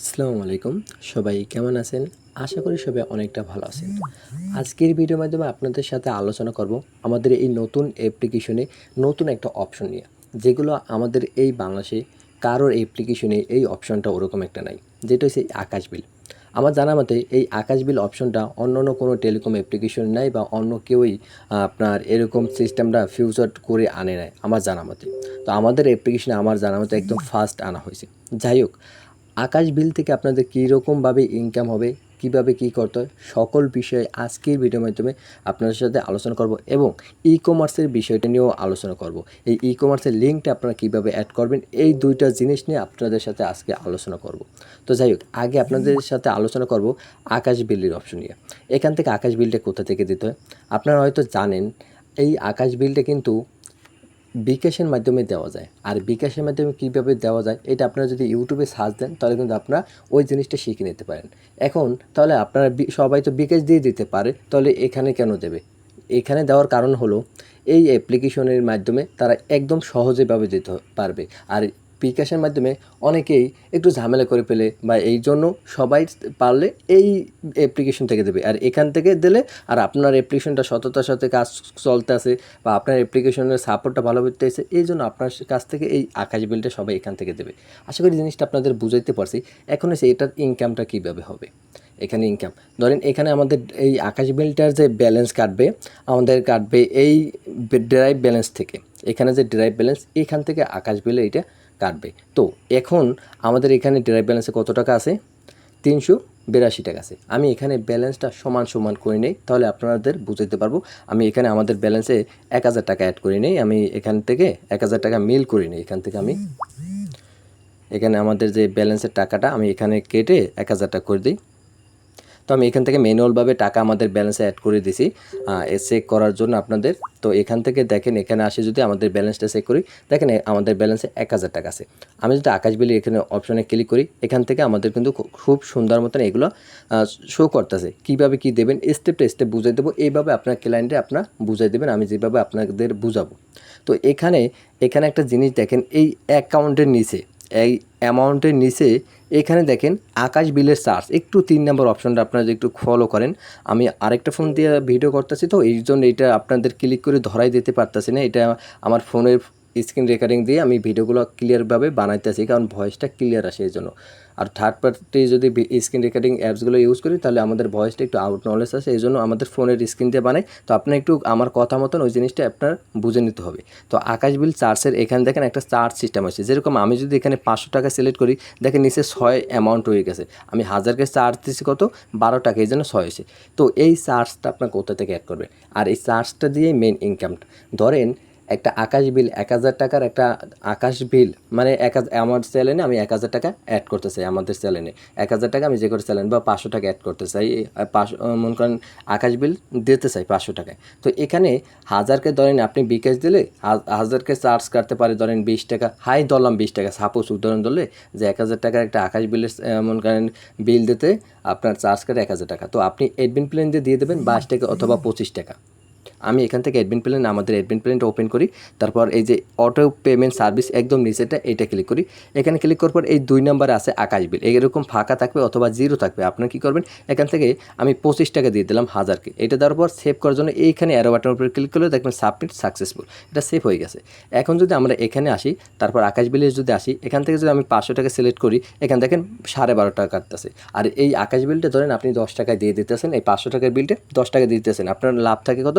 আসসালামু আলাইকুম। সবাই কেমন আছেন? আশা করি সবাই অনেকটা ভালো আছেন। আজকের ভিডিওর মাধ্যমে আপনাদের সাথে আলোচনা করব আমাদের এই নতুন অ্যাপ্লিকেশনে নতুন একটা অপশন নিয়ে, যেগুলো আমাদের এই বাংলাদেশে কারোর অ্যাপ্লিকেশনে এই অপশনটা ওরকম একটা নাই, যেটা হচ্ছে আকাশ বিল। আমার জানা মতে এই আকাশ বিল অপশনটা অন্য অন্য কোনো টেলিকম অ্যাপ্লিকেশন নাই বা অন্য কেউই আপনার এরকম সিস্টেমটা ফিউচার করে আনে নাই, আমার জানা মতে। তো আমাদের অ্যাপ্লিকেশনে আমার জানা মতে একদম ফার্স্ট আনা হয়েছে। যাই হোক আকাশ বিল থেকে আপনাদের কীরকমভাবে ইনকাম হবে, কীভাবে কি করতে হয়, সকল বিষয়ে আজকের ভিডিওর মাধ্যমে আপনাদের সাথে আলোচনা করব এবং ই কমার্সের বিষয়টা নিয়েও আলোচনা করব। এই ই কমার্সের লিঙ্কটা আপনারা কীভাবে অ্যাড করবেন, এই দুইটা জিনিস নিয়ে আপনাদের সাথে আজকে আলোচনা করব। তো যাই হোক, আগে আপনাদের সাথে আলোচনা করব আকাশ বিলের অপশন নিয়ে। এখান থেকে আকাশ বিলটা কোথা থেকে দিতে হয়? আপনারা হয়তো জানেন, এই আকাশ বিলটা কিন্তু বিকাশের মাধ্যমে দেওয়া যায়। আর বিকাশের মাধ্যমে কীভাবে দেওয়া যায়, এটা আপনারা যদি ইউটিউবে সার্চ দেন, তাহলে কিন্তু আপনারা ওই জিনিসটা শিখে নিতে পারেন। এখন তাহলে আপনারা সবাই তো বিকাশ দিয়ে দিতে পারে, তাহলে এখানে কেন দেবে? এখানে দেওয়ার কারণ হলো, এই অ্যাপ্লিকেশনের মাধ্যমে তারা একদম সহজেভাবে দিতে পারবে। আর বিকাশের মাধ্যমে অনেকেই একটু ঝামেলা করে ফেলে বা এই জন্য সবাই পারলে এই অ্যাপ্লিকেশন থেকে দেবে। আর এখান থেকে দিলে আর আপনার অ্যাপ্লিকেশনটা সততার সাথে কাজ চলতে আছে বা আপনার অ্যাপ্লিকেশনের সাপোর্টটা ভালো করতে আছে, এই জন্য আপনার কাছ থেকে এই আকাশ বিলটা সবাই এখান থেকে দেবে। আশা করি জিনিসটা আপনাদের বুঝাইতে পারছি। এখন এসে এটার ইনকামটা কীভাবে হবে? এখানে ইনকাম ধরেন এখানে আমাদের এই আকাশ বিলটার যে ব্যালেন্স কাটবে, আমাদের কাটবে এই ড্রাইভ ব্যালেন্স থেকে। এখানে যে ড্রাইভ ব্যালেন্স এখান থেকে আকাশ বিলে এটা কাটবে। তো এখন আমাদের এখানে ডেরাইভ ব্যালেন্সে কত টাকা আছে? তিনশো বিরাশি টাকা আছে। আমি এখানে ব্যালেন্সটা সমান সমান করে নেই, তাহলে আপনাদের বুঝাতে পারব। আমি এখানে আমাদের ব্যালেন্সে এক হাজার টাকা অ্যাড করে নেই, আমি এখান থেকে এক হাজার টাকা মিল করে নিই। এখান থেকে আমি এখানে আমাদের যে ব্যালেন্সের টাকাটা আমি এখানে কেটে এক হাজার টাকা করে দিই। তো আমি এখান থেকে ম্যানুয়ালভাবে টাকা আমাদের ব্যালেন্সে অ্যাড করে দিছি চেক করার জন্য আপনাদের। তো এখান থেকে দেখেন, এখানে আসে যদি আমাদের ব্যালেন্সটা চেক করি, দেখেন আমাদের ব্যালেন্সে এক হাজার টাকা আছে। আমি যদি আকাশ বিলি এখানে অপশনে ক্লিক করি, এখান থেকে আমাদের কিন্তু খুব সুন্দর মতন এগুলো শো করতেছে। কীভাবে কি দেবেন স্টেপ টু স্টেপ বুঝাই দেবো। এইভাবে আপনার ক্লায়েন্টে আপনার বুঝাই দেবেন, আমি যেভাবে আপনাদের বুঝাবো। তো এখানে এখানে একটা জিনিস দেখেন, এই অ্যাকাউন্টের নিচে এই অ্যামাউন্টের নিচে এখানে দেখেন আকাশ বিলের চার্জ একটু তিন নম্বর অপশানটা আপনারা যদি একটু ফলো করেন। আমি আরেকটা ফোন দিয়ে ভিডিও করতেছি তো, এই জন্য এটা আপনাদের ক্লিক করে ধরাই দিতে পারতেছি না। এটা আমার ফোনের স্ক্রিন রেকর্ডিং দিয়ে আমি ভিডিওগুলো ক্লিয়ারভাবে বানাইতেছি, কারণ ভয়েসটা ক্লিয়ার আসে এই জন্য। আর থার্ড পার্টি যদি স্ক্রিন রেকর্ডিং অ্যাপসগুলো ইউজ করি, তাহলে আমাদের ভয়েসটা একটু আউট নলেজ আসে, এই জন্য আমাদের ফোনের স্ক্রিন দিয়ে বানাই। তো আপনার একটু আমার কথা মতন ওই জিনিসটা আপনার বুঝে নিতে হবে। তো আকাশ বিল চার্জের এখানে দেখেন একটা চার্জ সিস্টেম আছে। যেরকম আমি যদি এখানে পাঁচশো টাকা সিলেক্ট করি, দেখেন নিচে ছয় অ্যামাউন্ট হয়ে গেছে। আমি হাজারকে চার্জ দিচ্ছি কত? বারো টাকা, এই জন্য ছয় হয়েছে। তো এই চার্জটা আপনার কোথা থেকে অ্যাড করবে আর এই চার্জটা দিয়েই মেন ইনকামটা ধরেন একটা আকাশ বিল, এক হাজার টাকার একটা আকাশ বিল। মানে এক হাজার আমার চ্যানেলে আমি এক হাজার টাকা অ্যাড করতে চাই, আমাদের চ্যানেলে এক হাজার টাকা আমি যে করে চ্যানেল বা পাঁচশো টাকা অ্যাড করতে চাই পাঁচশো মনে করেন আকাশ বিল দিতে চাই পাঁচশো টাকায়। তো এখানে হাজারকে ধরেন আপনি বিকাশ দিলে, হাজ- হাজারকে চার্জ কাটতে পারে ধরেন বিশ টাকা। হাই ধরলাম বিশ টাকা। সাপোজ উদাহরণ ধরলে যে এক হাজার টাকার একটা আকাশ বিলের মনে করেন বিল দিতে আপনার চার্জ কাটে এক হাজার টাকা। তো আপনি এডমিন প্ল্যান দিয়ে দিয়ে দেবেন বাইশ টাকা অথবা পঁচিশ টাকা। আমি এখান থেকে অ্যাডমিন প্ল্যান আমাদের অ্যাডমিন প্ল্যানটা ওপেন করি, তারপর এই যে অটো পেমেন্ট সার্ভিস একদম নিচেটা এইটা ক্লিক করি। এখানে ক্লিক করার পর এই দুই নম্বরে আছে আকাশ বিল এরকম ফাঁকা থাকবে অথবা জিরো থাকবে। আপনার কী করবেন? এখান থেকে আমি পঁচিশ টাকা দিয়ে দিলাম হাজারকে এটা দেওয়ার পর সেভ করার জন্য এইখানে অ্যারো বাটনের উপরে ক্লিক করলে দেখবেন সাবমিট সাকসেসফুল এটা সেভ হয়ে গেছে। এখন যদি আমরা এখানে আসি, তারপর আকাশ বিলে যদি আসি, এখান থেকে যদি আমি পাঁচশো টাকা সিলেক্ট করি, এখান দেখেন সাড়ে বারো টাকা কাটতেছে। আর এই আকাশ বিলটা ধরেন আপনি দশ টাকায় দিয়ে দিতেছেন, এই পাঁচশো টাকার বিলটা দশ টাকা দিতেছেন। আপনার লাভ থাকে কত?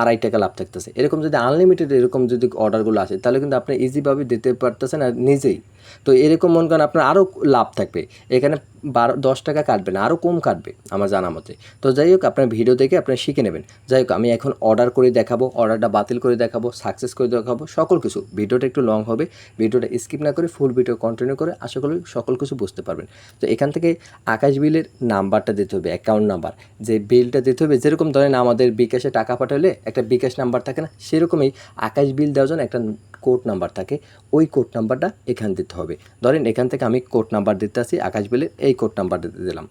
আড়াই টাকা লাভ থাকতেছে। এরকম যদি আনলিমিটেড এরকম যদি অর্ডারগুলো আসে, তাহলে কিন্তু আপনি ইজিভাবে দিতে পারতেছেন আর নিজেই। তো এরকম মন করেন আপনার আরও লাভ থাকবে। এখানে বারো, দশ টাকা কাটবে না আরও কম কাটবে আমার জানা মতে। তো যাই হোক, আপনার ভিডিও দেখে আপনি শিখে নেবেন। যাই হোক, আমি এখন অর্ডার করে দেখাবো অর্ডারটা বাতিল করে দেখাবো সাকসেস করে দেখাবো, সকল কিছু। ভিডিওটা একটু লং হবে, ভিডিওটা স্কিপ না করে ফুল ভিডিও কন্টিনিউ করে আশা করি সকল কিছু বুঝতে পারবেন। তো এখান থেকে আকাশ বিলের নাম্বারটা দিতে হবে অ্যাকাউন্ট নাম্বার যে বিলটা দিতে হবে, যেরকম ধরেন আমাদের বিকাশে টাকা পাঠালে একটা বিকাশ নাম্বার থাকে না, সেরকমই আকাশ বিল দেওয়ার জন্য একটা কোড নাম্বার থাকে। ওই কোড নাম্বারটা এখান দিতে হবে। ধরেন এখান থেকে আমি কোড নাম্বার দিতে আসি, আকাশ বিলের এই কোড নাম্বার দিতে দিলাম।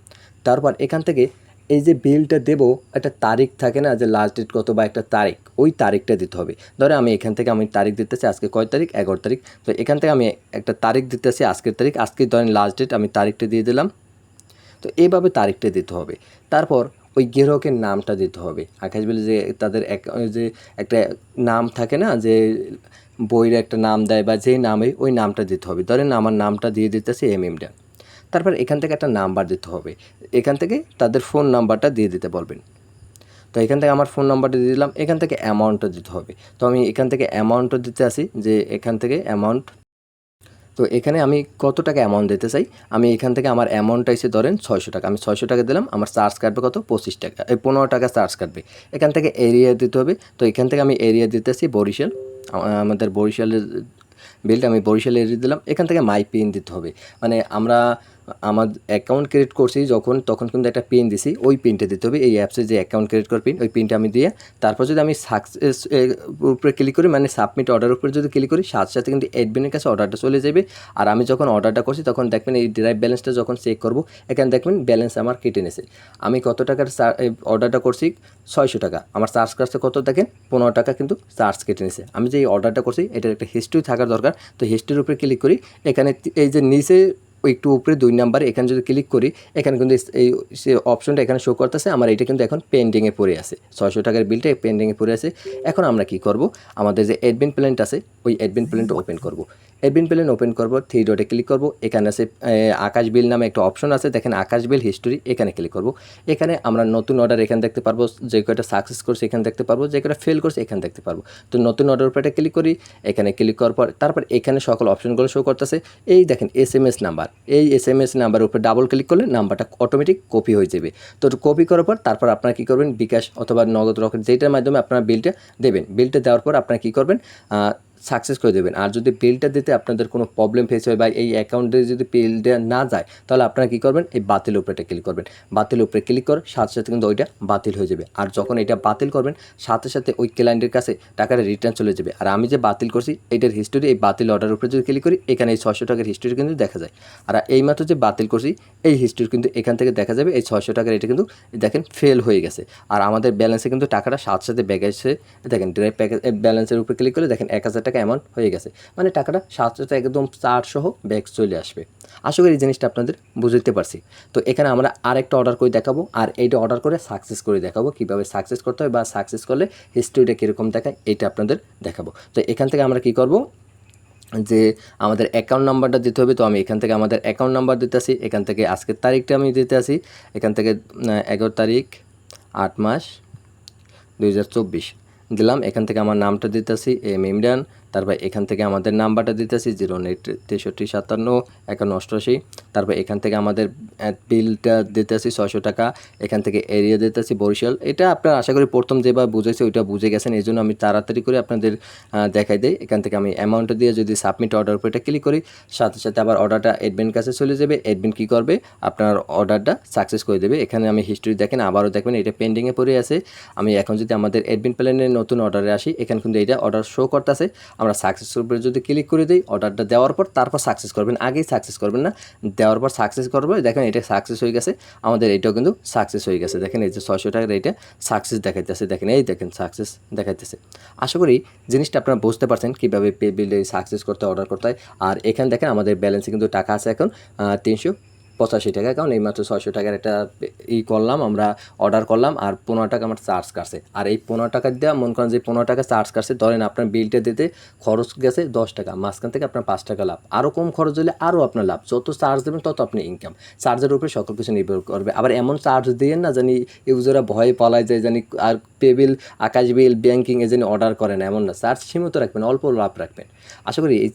তারপর এখান থেকে এই যে বিলটা দেবো, একটা তারিখ থাকে না যে লাস্ট ডেট কত বা একটা তারিখ, ওই তারিখটা দিতে হবে। ধরো আমি এখান থেকে আমি তারিখ দিতে দিতেছি আজকে কয় তারিখ? এগারো তারিখ। তো এখান থেকে আমি একটা তারিখ দিতে দিতেছি আজকের তারিখ। আজকে ধরেন লাস্ট ডেট আমি তারিখটা দিয়ে দিলাম। তো এইভাবে তারিখটা দিতে হবে। তারপর ওই গ্রাহকের নামটা দিতে হবে। আকাশ বলে যে তাদের এক যে একটা নাম থাকে না, যে বইয়ের একটা নাম দেয় বা যেই নামে ওই নামটা দিতে হবে। ধরেন আমার নামটা দিয়ে দিতেছি এম এমটা তারপর এখান থেকে একটা নাম্বার দিতে হবে। এখান থেকে তাদের ফোন নাম্বারটা দিয়ে দিতে বলবেন। তো এখান থেকে আমার ফোন নাম্বারটা দিয়ে দিলাম, এখান থেকে অ্যামাউন্টটা দিতে হবে। তো আমি এখান থেকে অ্যামাউন্টটা দিতে আসি যে এখান থেকে অ্যামাউন্ট তো এখানে আমি কত টাকা অ্যামাউন্ট দিতে চাই? আমি এখান থেকে আমার অ্যামাউন্টটা এসে ধরেন ছয়শো টাকা। আমি ছয়শো টাকা দিলাম, আমার চার্জ কাটবে কত? পঁচিশ টাকা। এই পনেরো টাকা চার্জ কাটবে। এখান থেকে এরিয়া দিতে হবে। তো এখান থেকে আমি এরিয়া দিতেছি বরিশাল। আমাদের বরিশালের বিলটা আমি বরিশাল এরিয়া দিলাম। এখান থেকে মাই পিন দিতে হবে। মানে আমরা আমার অ্যাকাউন্ট ক্রিয়েট করছি, যখন, তখন কিন্তু একটা পিন দিছি, ওই পিনটা দিতে হবে, এই অ্যাপসে যে অ্যাকাউন্ট ক্রিয়েট করার পিন ওই পিনটা আমি দিয়ে, তারপর যদি আমি সাকসেস উপরে ক্লিক করি মানে সাবমিট অর্ডার উপরে যদি ক্লিক করি, সাথে সাথে কিন্তু অ্যাডমিনের কাছে অর্ডারটা চলে যাবে। আর আমি যখন অর্ডারটা করছি, তখন দেখবেন এই ড্রাইভ ব্যালেন্সটা যখন চেক করব, এখানে দেখবেন ব্যালেন্স আমার কেটে নিয়েছে। আমি কত টাকার অর্ডারটা করছি? ছয়শো টাকা। আমার চার্জ কাটছে কত দেখেন? পনেরো টাকা কিন্তু চার্জ কেটে নিয়েছে। আমি যে এই অর্ডারটা করছি, এটার একটা হিস্ট্রি থাকার দরকার। তো হিস্ট্রির উপরে ক্লিক করি, এখানে এই যে নিচে একটু উপরে দুই নাম্বার, এখানে যদি ক্লিক করি, এখানে কিন্তু এই অপশনটা এখানে শো করতেছে। আমার এটা কিন্তু এখন পেন্ডিংয়ে পড়ে আছে। ছয়শো টাকার বিলটা পেন্ডিংয়ে পড়ে আছে। এখন আমরা কি করব? আমাদের যে অ্যাডমিন প্ল্যানটা আছে, ওই অ্যাডমিন প্ল্যানটা ওপেন করব। অ্যাডমিন প্ল্যান ওপেন করব থ্রি ডটে ক্লিক করব। এখানে আছে আকাশ বিল নামে একটা অপশন আছে। দেখেন আকাশ বিল হিস্টোরি এখানে ক্লিক করব। এখানে আমরা নতুন অর্ডার এখানে দেখতে পারব। যে কয়টা সাকসেস করছে এখানে দেখতে পারব। যে কয়টা ফেল করছে এখানে দেখতে পারব। তো নতুন অর্ডার উপরে ক্লিক করি। এখানে ক্লিক করার পর, তারপর এখানে সকল অপশনগুলো শো করতেছে। এই দেখেন এস এম এস নাম্বার এই এস এম এস নাম্বার উপরে ডাবল ক্লিক করলে নাম্বারটা অটোমেটিক কপি হয়ে যাবে। তো কপি করার পর তারপর আপনারা কী করবেন? বিকাশ অথবা নগদ রকেট যেটার মাধ্যমে আপনারা বিলটা দেবেন। বিলটা দেওয়ার পর আপনারা কী করবেন? সাকসেস করে দেবেন। আর যদি বিলটা দিতে আপনাদের কোনো প্রবলেম ফেস হয় বা এই অ্যাকাউন্টে যদি বিলটা না যায়, তাহলে আপনারা কী করবেন? এই বাতিল উপরে ক্লিক করবেন। বাতিল উপরে ক্লিক করে সাথে সাথে কিন্তু ওইটা বাতিল হয়ে যাবে। আর যখন এটা বাতিল করবেন, সাথে সাথে ওই ক্লায়েন্টের কাছে টাকাটা রিটার্ন চলে যাবে। আর আমি যে বাতিল করছি, এটার হিস্টোরি এই বাতিল অর্ডার উপরে যদি ক্লিক করি, এখানে এই ছশো টাকার হিস্টোরি কিন্তু দেখা যায়। আর এইমাত্র যে বাতিল করছি, এই হিস্টোরি কিন্তু এখান থেকে দেখা যাবে, এই ছশো টাকার এটা কিন্তু দেখেন ফেল হয়ে গেছে। আর আমাদের ব্যালেন্সে কিন্তু টাকাটা সাথে সাথে ব্যাগেছে দেখেন ডিরেক্ট প্যাকেজ ব্যালেন্সের উপরে ক্লিক করলে দেখেন এক হাজার টাকা অ্যামাউন্ট হয়ে গেছে। মানে টাকাটা সাথে একদম চার সহ ব্যাগ চলে আসবে। আশা করি এই জিনিসটা আপনাদের বুঝতে পারছি। তো এখানে আমরা আরেকটা অর্ডার করে দেখাবো আর এইটা অর্ডার করে সাকসেস করে দেখাবো। কীভাবে সাকসেস করতে হয় বা সাকসেস করলে হিস্ট্রিটা কীরকম দেখায়, এইটা আপনাদের দেখাবো। তো এখান থেকে আমরা কী করব? যে আমাদের অ্যাকাউন্ট নাম্বারটা দিতে হবে। তো আমি এখান থেকে আমাদের অ্যাকাউন্ট নাম্বার দিতে আসি এখান থেকে আজকের তারিখটা আমি দিতে আসি এখান থেকে এগারো তারিখ, আট মাস, দুই হাজার চব্বিশ। দিলাম। এখান থেকে আমার নামটা দিতেছি এম ইমরান। তারপর এখান থেকে আমাদের নাম্বারটা দিতেছি, জিরো এইট তেষট্টি সাতান্ন, একান্ন অষ্টআশি। তারপর এখান থেকে আমাদের বিলটা দিতেছি ছয়শো টাকা। এখান থেকে এরিয়া দিতেছি বরিশাল। এটা আপনার আশা করি প্রথম যেভাবে বুঝেছে, ওইটা বুঝে গেছেন। এই জন্য আমি তাড়াতাড়ি করে আপনাদের দেখাই দিই। এখান থেকে আমি অ্যামাউন্টটা দিয়ে যদি সাবমিট অর্ডার উপরে এটা ক্লিক করি, সাথে সাথে আবার অর্ডারটা অ্যাডমিন কাছে চলে যাবে। অ্যাডমিন কী করবে? আপনার অর্ডারটা সাকসেস করে দেবে। এখানে আমি হিস্ট্রি দেখেন, আবারও দেখবেন, এটা পেন্ডিংয়ে পড়ে আছে। আমি এখন যদি আমাদের অ্যাডমিন প্ল্যানের নতুন অর্ডারে আসি, এখানে কিন্তু এটা অর্ডার শো করতেছে। আমরা সাকসেস উপরে যদি ক্লিক করে দিই অর্ডারটা দেওয়ার পর তারপর সাকসেস করবেন। আগেই সাকসেস করবেন না, দেওয়ার পর সাকসেস করবে। দেখেন এটা সাকসেস হয়ে গেছে। আমাদের এটাও কিন্তু সাকসেস হয়ে গেছে। দেখেন এই যে ছয়শো টাকার এটা সাকসেস দেখাইতেছে। দেখেন, এই দেখেন সাকসেস দেখাইতেছে। আশা করি জিনিসটা আপনারা বুঝতে পারছেন কীভাবে পে বিলে সাকসেস করতে অর্ডার করতে হয়। আর এখানে দেখেন আমাদের ব্যালেন্সে কিন্তু টাকা আছে এখন তিনশো পঁচাশি টাকা, কারণ এইমাত্র ছয়শো টাকার একটা ই করলাম, আমরা অর্ডার করলাম, আর পনেরো টাকা আমার চার্জ কাটছে। আর এই পনেরো টাকা দেওয়া, মনে করেন যে পনেরো টাকা চার্জ কাটছে, ধরেন আপনার বিলটা দিতে খরচ গেছে দশ টাকা, মাঝখান থেকে আপনার পাঁচ টাকা লাভ। আরও কম খরচ হলে আরও আপনার লাভ। যত চার্জ দেবেন, তত আপনি ইনকাম চার্জের উপরে সকল কিছু নির্ভর করবে। আবার এমন চার্জ দিয়ে না জানি ইউজাররা ভয়ে পালায় যায় জানি আর pay bill Akash bill banking এ জানি অর্ডার করেন এমন না। চার্জ সীমিত রাখবেন, অল্প লাভ রাখবেন। আশা করি এই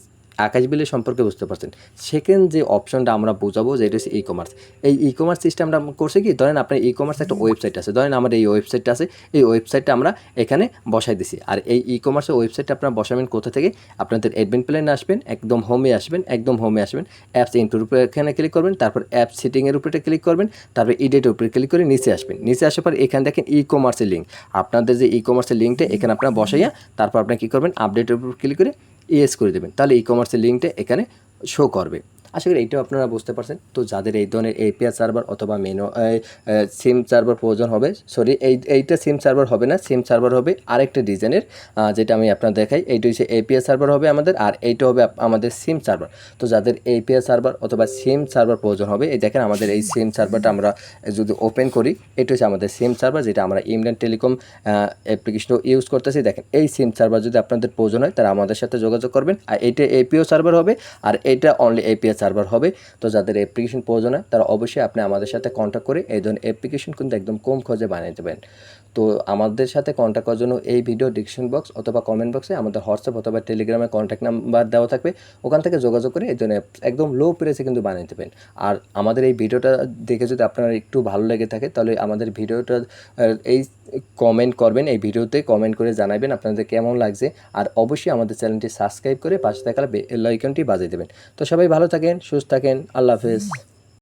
আকাশ বিলের সম্পর্কে বুঝতে পারছেন। সেকেন্ড যে অপশনটা আমরা বোঝাবো যে এটা হচ্ছে ই কমার্স এই ই কমার্স সিস্টেমটা করছে কি? ধরেন আপনার ই কমার্স একটা ওয়েবসাইট আছে। ধরেন আমার এই ওয়েবসাইটটা আছে। এই ওয়েবসাইটটা আমরা এখানে বসাই দিছি। আর এই ই কমার্সের ওয়েবসাইটটা আপনারা বসাবেন কোথা থেকে? আপনাদের অ্যাডমিন প্ল্যানে আসবেন, একদম হোমে আসবেন, একদম হোমে আসবেন। অ্যাপস ইন্টুর উপরে এখানে ক্লিক করবেন, তারপর অ্যাপ সিটিংয়ের উপরে ক্লিক করবেন, তারপর ইডেটের উপরে ক্লিক করে নিচে আসবেন। নিচে আসার পর এখানে দেখেন ই কমার্সের লিঙ্ক আপনাদের যে ই কমার্সের লিঙ্কটা এখানে আপনারা বসাইয়া তারপর আপনি কী করবেন? আপডেটের উপর ক্লিক করে ইয়েস করে দেবেন। তাহলে ই কমার্সের লিঙ্কটা এখানে শো করবে। আশা করি এইটাও আপনারা বুঝতে পারছেন। তো যাদের এই ধরনের এপিআই সার্ভার অথবা মেনো সিম সার্ভার প্রয়োজন হবে সরি এই, এইটা সিম সার্ভার হবে না সিম সার্ভার হবে আরেকটা ডিজাইনের যেটা আমি আপনার দেখাই, এইটা হচ্ছে এপিআই সার্ভার হবে আমাদের, আর এইটা হবে আমাদের সিম সার্ভার তো যাদের এপিআই সার্ভার অথবা সিম সার্ভার প্রয়োজন হবে, এই দেখেন আমাদের এই সিম সার্ভারটা আমরা যদি ওপেন করি, এটা হচ্ছে আমাদের সিম সার্ভার যেটা আমরা ইমল্যান্ড টেলিকম অ্যাপ্লিকেশনও ইউজ করতেছি। দেখেন, এই সিম সার্ভার যদি আপনাদের প্রয়োজন হয়, তারা আমাদের সাথে যোগাযোগ করবেন, আর এইটা এপিও সার্ভার হবে, আর এটা অনলি এপিআই সার্ভার হবে। তো যাদের অ্যাপ্লিকেশন প্রয়োজন হয়, তারা অবশ্যই আপনি আমাদের সাথে কন্ট্যাক্ট করে এই ধরনের অ্যাপ্লিকেশন কিন্তু একদম কম খোঁজে বানিয়ে দেবেন। তো আমাদের সাথে কন্ট্যাক্ট করার জন্য এই ভিডিও ডিসক্রিপশন বক্স অথবা কমেন্ট বক্সে আমাদের হোয়াটসঅ্যাপ অথবা টেলিগ্রামে কন্ট্যাক্ট নাম্বার দেওয়া থাকবে। ওখান থেকে যোগাযোগ করে এই জন্য একদম লো প্রাইসে কিন্তু বানিয়ে দেবেন। আর আমাদের এই ভিডিওটা দেখে যদি আপনার একটু ভালো লেগে থাকে, তাহলে আমাদের ভিডিওটা এই কমেন্ট করবেন, এই ভিডিওতে কমেন্ট করে জানাবেন আপনাদের কেমন লাগছে। আর অবশ্যই আমাদের চ্যানেলটি সাবস্ক্রাইব করে পাশে থাকা বেল আইকনটি বাজিয়ে দেবেন। তো সবাই ভালো থাকেন, সুস্থ থাকেন, আল্লাহ হাফেজ।